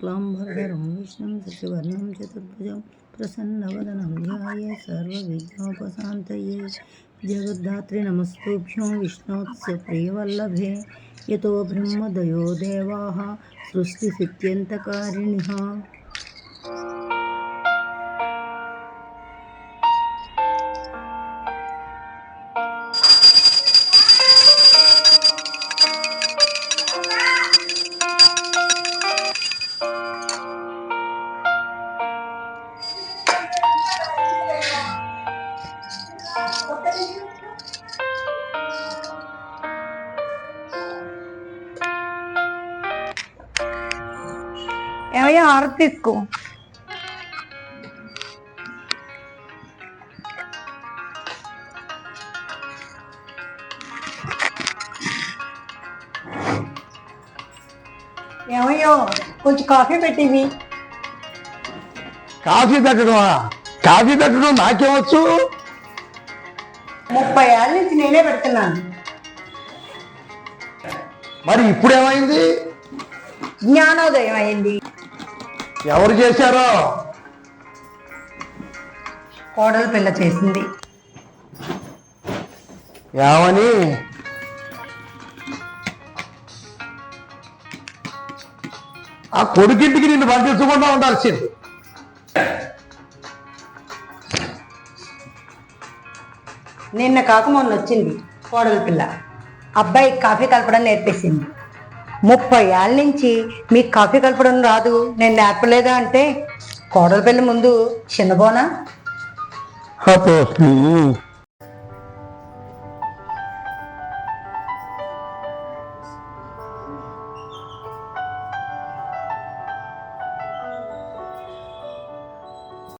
शुक्लांबरधर विष्णु शशिवर्णम चतुर्भुज प्रसन्नवदनम ध्याय सर्वघ्नोपशात जगद्धात्री नमस्तुभ्यो विष्णोत्स्य प्रियवल्लभे यतो ब्रह्मदयो देवाः ఏమయ్యా హారతి తీసుకో. ఏమయ్యో కొంచెం కాఫీ పెట్టివి కాఫీ పెట్టడమా కాఫీ పెట్టడం నాకేవచ్చు ముప్పై ఏళ్ళ నుంచి నేనే పెడుతున్నాను. మరి ఇప్పుడేమైంది? జ్ఞానోదయం అయింది. ఎవరు చేశారో? కోడలు పిల్ల చేసింది. ఏమని? ఆ కొడుకింటికి నిన్ను పంపించకుండా ఉండాల్సింది నిన్న కాక మొన్న వచ్చింది కోడలు పిల్ల. అబ్బాయి కాఫీ కలపడం నేర్పేసింది. ముప్పై ఏళ్ళ నుంచి మీకు కాఫీ కలపడం రాదు. నేను నేర్పలేదా అంటే కోడల పిల్ల ముందు చిన్నబోనా?